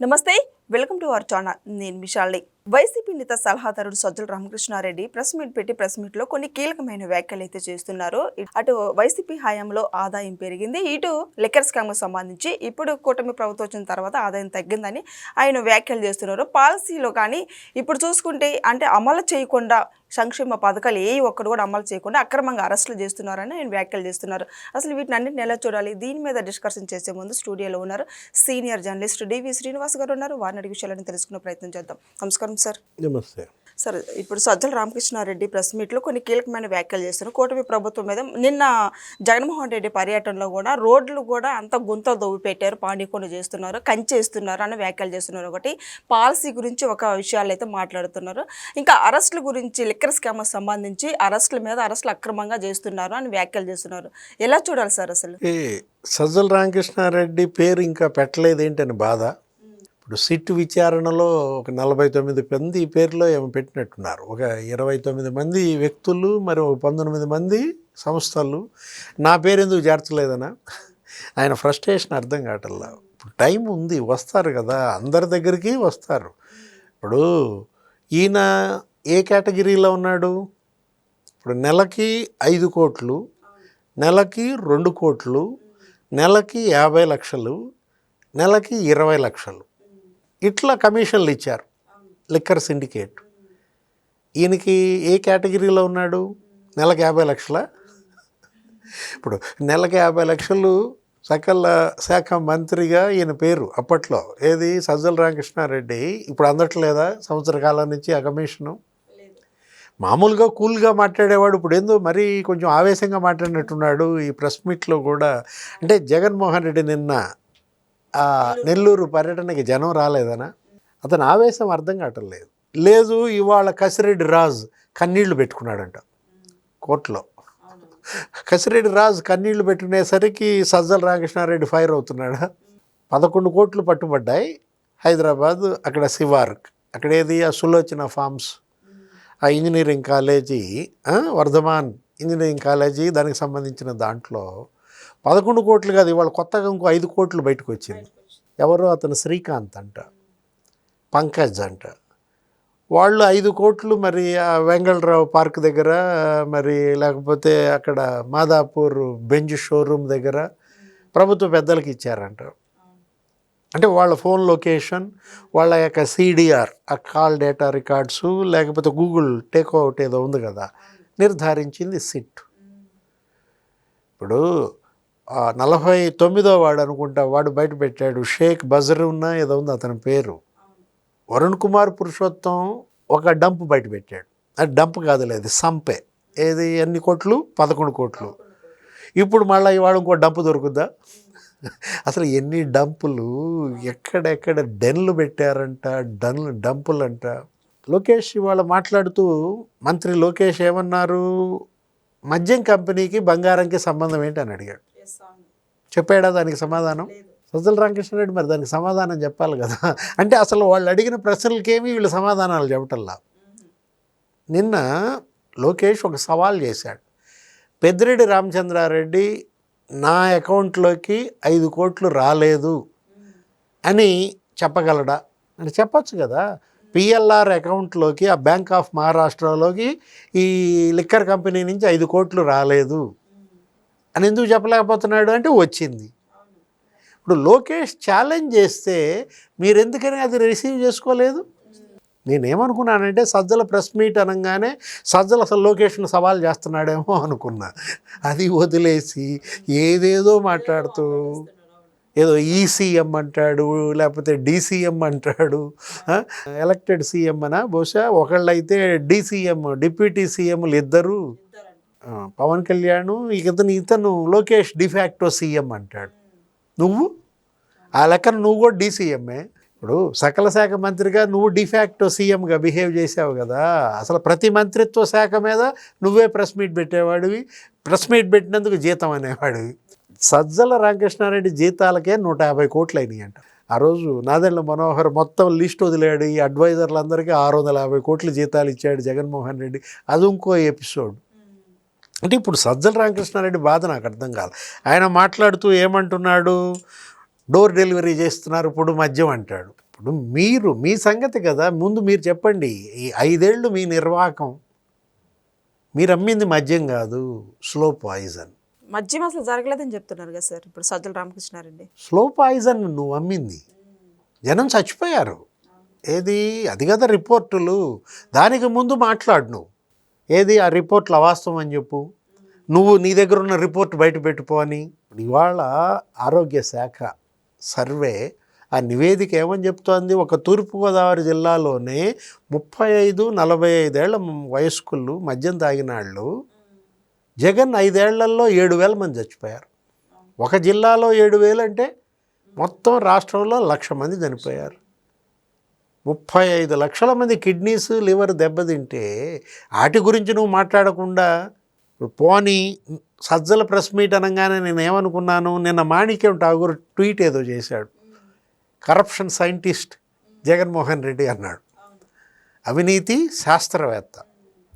నమస్తే welcome to our channel. నేను విశాల్ని YCP నేత సలహాదారుడు సజ్జల రామకృష్ణారెడ్డి ప్రెస్ మీట్ పెట్టి ప్రెస్ మీట్లో కొన్ని కీలకమైన వ్యాఖ్యలు అయితే చేస్తున్నారు. అటు వైసీపీ హయాంలో ఆదాయం పెరిగింది ఇటు లిక్కర్ స్కామ్ సంబంధించి ఇప్పుడు కూటమి ప్రభుత్వం వచ్చిన తర్వాత ఆదాయం తగ్గిందని ఆయన వ్యాఖ్యలు చేస్తున్నారు. పాలసీలో కానీ ఇప్పుడు చూసుకుంటే అంటే అమలు చేయకుండా సంక్షేమ పథకాలు ఏ ఒక్కడు కూడా అమలు చేయకుండా అక్రమంగా అరెస్టులు చేస్తున్నారని ఆయన వ్యాఖ్యలు చేస్తున్నారు. అసలు వీటిని అన్నింటిని ఎలా చూడాలి? దీని మీద డిస్కషన్ చేసే ముందు స్టూడియోలో ఉన్నారు సీనియర్ జర్నలిస్ట్ డివి శ్రీనివాస్ గారు ఉన్నారు. వారిని అడిగి విషయాలను తెలుసుకునే ప్రయత్నం చేద్దాం. నమస్కారం సార్. నమస్తే. సార్ ఇప్పుడు సజ్జల రామకృష్ణారెడ్డి ప్రెస్ మీట్లో కొన్ని కీలకమైన వ్యాఖ్యలు చేస్తున్నారు. కూటమి ప్రభుత్వం మీద నిన్న జగన్మోహన్ రెడ్డి పర్యటనలో కూడా రోడ్లు కూడా అంత గుంతలు దవ్వి పెట్టారు పాండికొండ చేస్తున్నారు కంచేస్తున్నారు అని వ్యాఖ్యలు చేస్తున్నారు. ఒకటి పాలసీ గురించి ఒక విషయాలు అయితే మాట్లాడుతున్నారు. ఇంకా అరెస్టుల గురించి లిక్కర్ స్కామ్ సంబంధించి అరెస్టుల మీద అరెస్టులు అక్రమంగా చేస్తున్నారు అని వ్యాఖ్యలు చేస్తున్నారు. ఎలా చూడాలి సార్ అసలు? సజ్జల రామకృష్ణారెడ్డి పేరు ఇంకా పెట్టలేదు ఏంటని బాధ? ఇప్పుడు సిట్ విచారణలో ఒక నలభై తొమ్మిది మంది పేరులో ఏమో పెట్టినట్టున్నారు. ఒక ఇరవై తొమ్మిది మంది వ్యక్తులు మరి ఒక పంతొమ్మిది మంది సంస్థలు. నా పేరు ఎందుకు చేర్చలేదనా? ఆయన ఫ్రస్ట్రేషన్ అర్థం కావటల్లా ఇప్పుడు టైం ఉంది వస్తారు కదా అందరి దగ్గరికి వస్తారు. ఇప్పుడు ఈయన ఏ కేటగిరీలో ఉన్నాడు? ఇప్పుడు నెలకి ఐదు కోట్లు నెలకి రెండు కోట్లు నెలకి యాభై లక్షలు నెలకి ఇరవై లక్షలు. ఇట్లా కమిషన్లు ఇచ్చారు. Liquor syndicate. ఈయనకి ఏ కేటగిరీలో ఉన్నాడు? నెలకు యాభై లక్షల? ఇప్పుడు నెలకు యాభై లక్షలు సకల శాఖ మంత్రిగా ఈయన పేరు అప్పట్లో. ఏది? సజ్జల రామకృష్ణారెడ్డి. ఇప్పుడు అందట్లేదా? సంవత్సర కాలం నుంచి ఆ కమిషను? మామూలుగా కూల్గా మాట్లాడేవాడు ఇప్పుడు ఏందో మరీ కొంచెం ఆవేశంగా మాట్లాడినట్టున్నాడు ఈ ప్రెస్ మీట్లో కూడా. అంటే జగన్మోహన్ రెడ్డి నిన్న నెల్లూరు పర్యటనకి జనం రాలేదనా? అతని ఆవేశం అర్థం కావటం లేదు. లేదు ఇవాళ కసిరెడ్డి రాజ్ కన్నీళ్ళు పెట్టుకున్నాడంట కోర్టులో. కసిరెడ్డి రాజు కన్నీళ్ళు పెట్టుకునేసరికి సజ్జల రామకృష్ణారెడ్డి ఫైర్ అవుతున్నాడా? పదకొండు కోట్లు పట్టుబడ్డాయి. హైదరాబాద్ అక్కడ శివార్క్ అక్కడ ఏది? ఆ సులోచన ఫార్మ్స్. ఆ engineering college Vardhaman engineering college దానికి సంబంధించిన దాంట్లో పదకొండు కోట్లు కాదు ఇవాళ కొత్తగా ఇంకో ఐదు కోట్లు బయటకు వచ్చింది. ఎవరో అతను శ్రీకాంత్ అంట పంకజ్ అంట. వాళ్ళు ఐదు కోట్లు మరి ఆ వెంగళరావు పార్క్ దగ్గర మరి లేకపోతే అక్కడ మాదాపూర్ బెంజ్ షోరూమ్ దగ్గర ప్రభుత్వ పెద్దలకి ఇచ్చారంట. అంటే వాళ్ళ ఫోన్ లొకేషన్ వాళ్ళ యొక్క సిడిఆర్ ఆ కాల్ డేటా రికార్డ్స్ లేకపోతే గూగుల్ టేక్ అవుట్ ఏదో ఉంది కదా నిర్ధారించింది సిట్. ఇప్పుడు నలభై తొమ్మిదో వాడు అనుకుంటా వాడు బయట పెట్టాడు. షేక్ బజరున్నా ఏదో ఉంది అతని పేరు. వరుణ్ కుమార్ పురుషోత్తం ఒక డంప్ బయట పెట్టాడు. అది డంప్ కాదులే అది సంపే. ఏది ఎన్ని కోట్లు? పదకొండు కోట్లు. ఇప్పుడు మళ్ళీ ఇవాళ ఇంకో డంప్ దొరుకుద్దా? అసలు ఎన్ని డంపులు? ఎక్కడెక్కడ డెన్లు పెట్టారంట డన్ డంపులు అంట లోకేష్ ఇవాళ మాట్లాడుతూ మంత్రి లోకేష్ ఏమన్నారు? మద్యం కంపెనీకి బంగారంకి సంబంధం ఏంటి అని అడిగాడు. చెప్పాడా దానికి సమాధానం? సజ్జల రామకృష్ణారెడ్డి మరి దానికి సమాధానం చెప్పాలి కదా. అంటే అసలు వాళ్ళు అడిగిన ప్రశ్నలకేమీ వీళ్ళు సమాధానాలు చెప్పటల్లా నిన్న లోకేష్ ఒక సవాల్ చేశాడు. పెద్దిరెడ్డి రామచంద్రారెడ్డి నా అకౌంట్లోకి ఐదు కోట్లు రాలేదు అని చెప్పగలడా? అంటే చెప్పొచ్చు కదా. పిఎల్ఆర్ అకౌంట్లోకి ఆ బ్యాంక్ ఆఫ్ మహారాష్ట్రలోకి ఈ లిక్కర్ కంపెనీ నుంచి ఐదు కోట్లు రాలేదు. అని ఎందుకు చెప్పలేకపోతున్నాడు అంటే వచ్చింది. ఇప్పుడు లోకేష్ ఛాలెంజ్ చేస్తే మీరు ఎందుకని అది రిసీవ్ చేసుకోలేదు? నేనేమనుకున్నానంటే సజ్జల ప్రెస్ మీట్ అనగానే సజ్జల అసలు లోకేష్ను సవాల్ చేస్తున్నాడేమో అనుకున్నా. అది వదిలేసి ఏదేదో మాట్లాడుతూ ఏదో ఈసీఎం అంటాడు లేకపోతే డీసీఎం అంటాడు ఎలక్టెడ్ సీఎం అనా? బహుశా ఒకళ్ళైతే డీసీఎం డిప్యూటీ సీఎంలు ఇద్దరు పవన్ కళ్యాణ్ ఇతను ఇతను లోకేష్ డిఫాక్టో సీఎం అంటాడు. నువ్వు? ఆ లెక్కన నువ్వు కూడా డీసీఎంఏ ఇప్పుడు సకల శాఖ మంత్రిగా నువ్వు డిఫాక్టో సీఎంగా బిహేవ్ చేసావు కదా. అసలు ప్రతి మంత్రిత్వ శాఖ మీద నువ్వే ప్రెస్ మీట్ పెట్టేవాడివి. ప్రెస్ మీట్ పెట్టినందుకు జీతం అనేవాడివి. సజ్జల రామకృష్ణారెడ్డి జీతాలకే నూట యాభై కోట్లు అయినాయి అంట. ఆ రోజు నాదెండ్ల మనోహర్ మొత్తం లిస్ట్ వదిలాడు. ఈ అడ్వైజర్లందరికీ ఆరు వందల యాభై కోట్లు జీతాలు ఇచ్చాడు జగన్మోహన్ రెడ్డి. అది ఇంకో ఎపిసోడ్. అంటే ఇప్పుడు సజ్జల రామకృష్ణారెడ్డి బాధ నాకు అర్థం కాదు ఆయన మాట్లాడుతూ ఏమంటున్నాడు? డోర్ డెలివరీ చేస్తున్నారు ఇప్పుడు మద్యం అంటాడు. ఇప్పుడు మీరు మీ సంగతి కదా ముందు మీరు చెప్పండి. ఈ ఐదేళ్ళు మీ నిర్వాహకం. మీరు అమ్మింది మద్యం కాదు స్లో పాయిజన్. మద్యం అసలు జరగలేదని చెప్తున్నారు కదా సార్ ఇప్పుడు సజ్జల రామకృష్ణారెడ్డి. స్లో పాయిజన్ నువ్వు అమ్మింది. జనం చచ్చిపోయారు. ఏది? అది కదా రిపోర్టులు. దానికి ముందు మాట్లాడు నువ్వు. ఏది ఆ రిపోర్ట్లు అవాస్తవం అని చెప్పు. నువ్వు నీ దగ్గర ఉన్న రిపోర్ట్ బయట పెట్టుకో అని. ఇవాళ ఆరోగ్య శాఖ సర్వే ఆ నివేదిక ఏమని చెప్తోంది? ఒక తూర్పుగోదావరి జిల్లాలోనే ముప్పై ఐదు నలభై ఐదేళ్ళ వయస్కులు మద్యం తాగిన వాళ్ళు జగన్ ఐదేళ్ళలో ఏడు వేల మంది చచ్చిపోయారు. ఒక జిల్లాలో ఏడు వేలు అంటే మొత్తం రాష్ట్రంలో లక్ష మంది చనిపోయారు. ముప్పై ఐదు లక్షల మంది కిడ్నీస్ లివర్ దెబ్బతింటే వాటి గురించి నువ్వు మాట్లాడకుండా పోనీ సజ్జల ప్రెస్ మీట్ అనగానే నేను ఏమనుకున్నాను నిన్న మాణిక్యం ఠాగూర్ ట్వీట్ ఏదో చేశాడు. కరప్షన్ సైంటిస్ట్ జగన్మోహన్ రెడ్డి అన్నాడు. అవినీతి శాస్త్రవేత్త.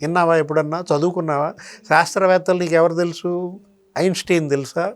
విన్నావా ఎప్పుడన్నా? చదువుకున్నావా? శాస్త్రవేత్తలు నీకు ఎవరు తెలుసు? ఐన్స్టీన్ తెలుసా?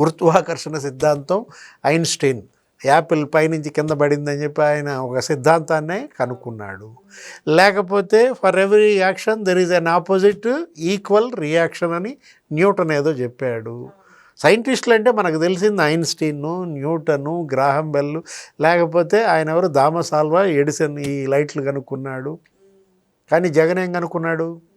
గురుత్వాకర్షణ సిద్ధాంతం ఐన్స్టీన్. యాపిల్ పైనుంచి కింద పడిందని చెప్పి ఆయన ఒక సిద్ధాంతాన్నే కనుక్కున్నాడు. లేకపోతే for every action there is an opposite equal reaction అని న్యూటన్ ఏదో చెప్పాడు. సైంటిస్టులు అంటే మనకు తెలిసింది ఐన్స్టీను న్యూటను గ్రాహం బెల్ లేకపోతే ఆయన ఎవరు దామసాల్వా ఎడిసన్ ఈ లైట్లు కనుక్కున్నాడు. కానీ జగన్ ఏం కనుక్కున్నాడు?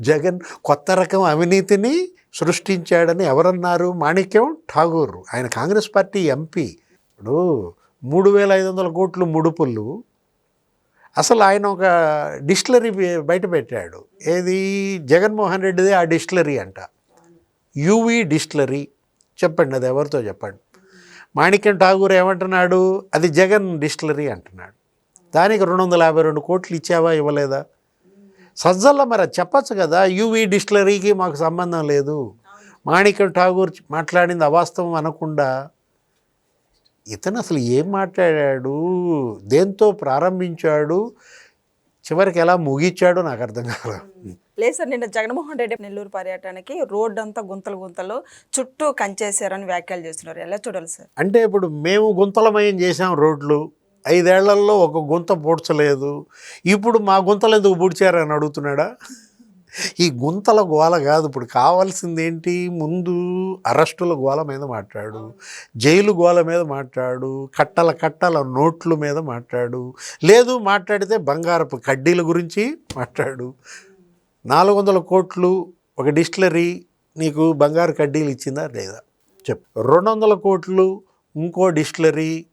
జగన్ కొత్త రకం అవినీతిని సృష్టించాడని ఎవరన్నారు? మాణిక్యం ఠాగూర్. ఆయన కాంగ్రెస్ పార్టీ ఎంపీ. ఇప్పుడు మూడు వేల ఐదు వందల కోట్లు ముడుపులు. అసలు ఆయన ఒక డిస్టిలరీ బయట పెట్టాడు. ఏది? జగన్మోహన్ రెడ్డిదే ఆ డిస్టిలరీ అంట. UV distillery. చెప్పండి అది ఎవరితో చెప్పండి? మాణిక్యం ఠాగూర్ ఏమంటున్నాడు? అది జగన్ డిస్టిలరీ అంటున్నాడు. దానికి రెండు వందల యాభై రెండు కోట్లు ఇచ్చావా ఇవ్వలేదా? సజ్జల్లో మరి చెప్పచ్చు కదా. యూవి డిస్టిలరీకి మాకు సంబంధం లేదు. మాణిక్యం ఠాగూర్ మాట్లాడింది అవాస్తవం అనకుండా ఇతను అసలు ఏం మాట్లాడాడు? దేంతో ప్రారంభించాడు? చివరికి ఎలా ముగించాడో నాకు అర్థం కాలేదు లేదు సార్ నిన్న జగన్మోహన్ రెడ్డి నెల్లూరు పర్యటనకి రోడ్డు అంతా గుంతలు గుంతలు చుట్టూ కంచేసారని వ్యాఖ్యలు చేస్తున్నారు. ఎలా చూడాలి సార్? అంటే ఇప్పుడు మేము గుంతలమయం చేసాం రోడ్లు. ఐదేళ్ళలో ఒక గుంత పూడ్చలేదు. ఇప్పుడు మా గుంతలు ఎందుకు పూడ్చారని అడుగుతున్నాడా? ఈ గుంతల గోల కాదు. ఇప్పుడు కావాల్సింది ఏంటి ముందు అరెస్టుల గోల మీద మాట్లాడు. జైలు గోల మీద మాట్లాడు. కట్టల కట్టల నోట్ల మీద మాట్లాడు. లేదు మాట్లాడితే బంగారపు కడ్డీల గురించి మాట్లాడు. నాలుగు వందల కోట్లు ఒక డిస్టిలరీ నీకు బంగారు కడ్డీలు ఇచ్చిందా? లేదా? చెప్పు. రెండు వందల కోట్లు ఇంకో డిస్టిలరీ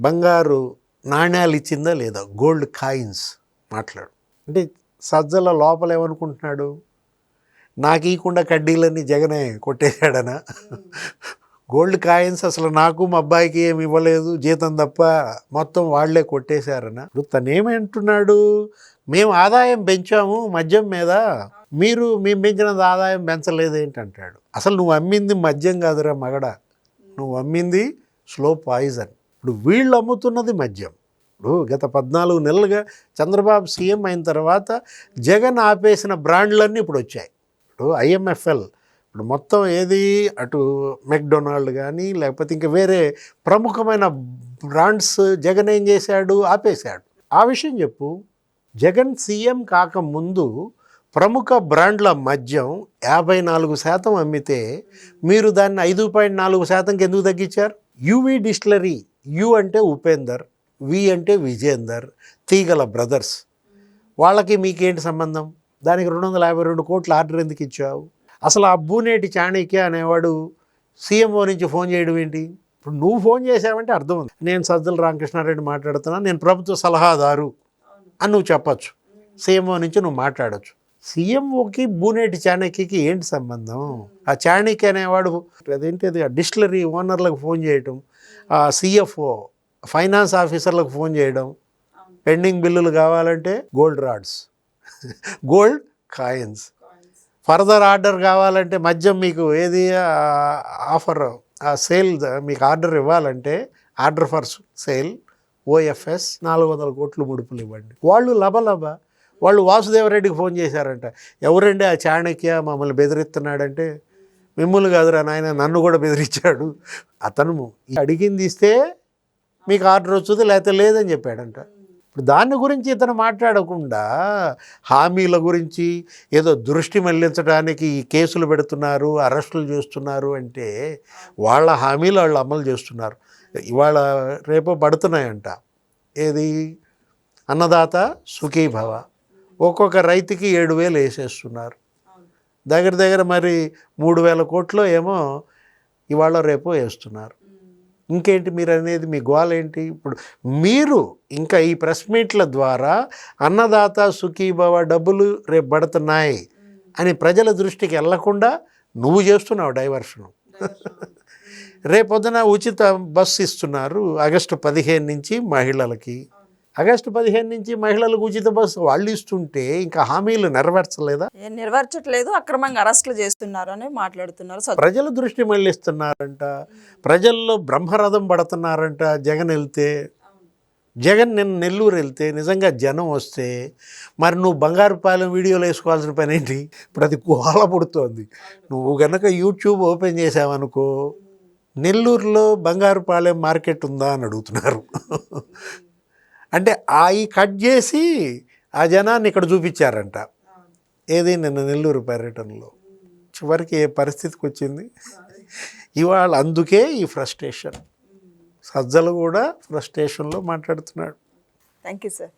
బంగారు నాణ్యాలు ఇచ్చిందా లేదా? గోల్డ్ కాయిన్స్ మాట్లాడు. అంటే సజ్జల లోపల ఏమనుకుంటున్నాడు? నాకు ఇవ్వకుండా కడ్డీలన్నీ జగనే కొట్టేశాడనా? గోల్డ్ కాయిన్స్ అసలు నాకు మా అబ్బాయికి ఏమి ఇవ్వలేదు జీతం తప్ప మొత్తం వాళ్ళే కొట్టేశారనా? తనేమంటున్నాడు మేము ఆదాయం పెంచాము మద్యం మీద మీరు మేము పెంచిన ఆదాయం పెంచలేదు ఏంటంటాడు? అసలు నువ్వు అమ్మింది మద్యం కాదురా మగడ. నువ్వు అమ్మింది స్లో పాయిజన్. ఇప్పుడు వీళ్ళు అమ్ముతున్నది మద్యం. ఇప్పుడు గత పద్నాలుగు నెలలుగా చంద్రబాబు సీఎం అయిన తర్వాత జగన్ ఆపేసిన బ్రాండ్లన్నీ ఇప్పుడు వచ్చాయి. ఇప్పుడు ఐఎంఎఫ్ఎల్ ఇప్పుడు మొత్తం ఏది అటు మెక్డొనాల్డ్ కానీ లేకపోతే ఇంకా వేరే ప్రముఖమైన బ్రాండ్స్ జగన్ ఏం చేశాడు? ఆపేశాడు. ఆ విషయం చెప్పు. జగన్ సీఎం కాకముందు ప్రముఖ బ్రాండ్ల మద్యం యాభై నాలుగు శాతం అమ్మితే మీరు దాన్ని ఐదు పాయింట్ నాలుగు శాతంకి ఎందుకు తగ్గించారు? UV distillery. యు అంటే ఉపేందర్ వి అంటే విజేందర్ తీగల బ్రదర్స్. వాళ్ళకి మీకేంటి సంబంధం? దానికి రెండు వందల యాభై రెండు కోట్ల ఆర్డర్ ఎందుకు ఇచ్చావు? అసలు ఆ బూనేటి చాణక్య అనేవాడు సీఎంఓ నుంచి ఫోన్ చేయడం ఏంటి? ఇప్పుడు నువ్వు ఫోన్ చేసావంటే అర్థం ఉంది. నేను సజ్జల రామకృష్ణారెడ్డి మాట్లాడుతున్నా నేను ప్రభుత్వ సలహాదారు అని నువ్వు చెప్పచ్చు. సీఎంఓ నుంచి నువ్వు మాట్లాడచ్చు. సీఎంఓకి బూనేటి చాణక్యకి ఏంటి సంబంధం? ఆ చాణక్య అనేవాడు అదేంటి అది? డిస్టిలరీ ఓనర్లకు ఫోన్ చేయటం. సిఎఫ్ఓ ఫైనాన్స్ ఆఫీసర్లకు ఫోన్ చేయడం పెండింగ్ బిల్లులు కావాలంటే gold rods gold coins further order కావాలంటే మద్యం మీకు ఏది ఆఫర్ ఆ సేల్ మీకు ఆర్డర్ ఇవ్వాలంటే ఆర్డర్ ఫర్ సేల్ ఓఎఫ్ఎస్ నాలుగు వందల కోట్లు ముడుపులు ఇవ్వండి. వాళ్ళు లబలబ వాళ్ళు వాసుదేవరెడ్డికి ఫోన్ చేశారంట. ఎవరండి ఆ చాణక్య మమ్మల్ని బెదిరిస్తున్నాడంటే మిమ్మల్ని కాదురా నాయన నన్ను కూడా బెదిరించాడు. అతను అడిగింది ఇస్తే మీకు ఆర్డర్ వచ్చింది లేకపోతే లేదని చెప్పాడంట. ఇప్పుడు దాని గురించి ఇతను మాట్లాడకుండా హామీల గురించి ఏదో దృష్టి మళ్ళించడానికి ఈ కేసులు పెడుతున్నారు అరెస్టులు చేస్తున్నారు అంటే వాళ్ళ హామీలు వాళ్ళు అమలు చేస్తున్నారు. ఇవాళ రేపు పడుతున్నాయంట. ఏది? అన్నదాత సుఖీభవ. ఒక్కొక్క రైతుకి ఏడు వేలు వేసేస్తున్నారు. దగ్గర దగ్గర మరి మూడు వేల కోట్లు ఏమో ఇవాళ రేపు వేస్తున్నారు. ఇంకేంటి మీరు అనేది మీ గోల్ ఏంటి? ఇప్పుడు మీరు ఇంకా ఈ ప్రెస్ మీట్ల ద్వారా అన్నదాత సుఖీభవ డబ్బులు రేపు పడుతున్నాయి అని ప్రజల దృష్టికి వెళ్ళకుండా నువ్వు చేస్తున్నావు డైవర్షను. రేపొద్దున ఉచిత బస్సు ఇస్తున్నారు ఆగస్టు పదిహేను నుంచి మహిళలకి. ఆగస్టు పదిహేను నుంచి మహిళలకు ఉచిత బస్సు వాళ్ళు ఇస్తుంటే ఇంకా హామీలు నెరవేర్చలేదా? నెరవేర్చట్లేదు అక్రమంగా అరెస్టులు చేస్తున్నారు అని మాట్లాడుతున్నారు ప్రజల దృష్టి మళ్ళిస్తున్నారంట. ప్రజల్లో బ్రహ్మరథం పడుతున్నారంట జగన్ వెళ్తే. జగన్ నిన్న నెల్లూరు వెళ్తే నిజంగా జనం వస్తే. మరి నువ్వు బంగారుపాలెం వీడియోలు వేసుకోవాల్సిన పని ఏంటి? ఇప్పుడు అది కోల పుడుతోంది. నువ్వు గనక యూట్యూబ్ ఓపెన్ చేసావనుకో నెల్లూరులో బంగారుపాలెం మార్కెట్ ఉందా అని అడుగుతున్నారు. అంటే అవి కట్ చేసి ఆ జనాన్ని ఇక్కడ చూపించారంట. ఏది నిన్న నెల్లూరు పర్యటనలో? చివరికి ఏ పరిస్థితికి వచ్చింది? ఇవాళ అందుకే ఈ ఫ్రస్ట్రేషన్. సజ్జలు కూడా ఫ్రస్ట్రేషన్లో మాట్లాడుతున్నాడు. Thank you sir.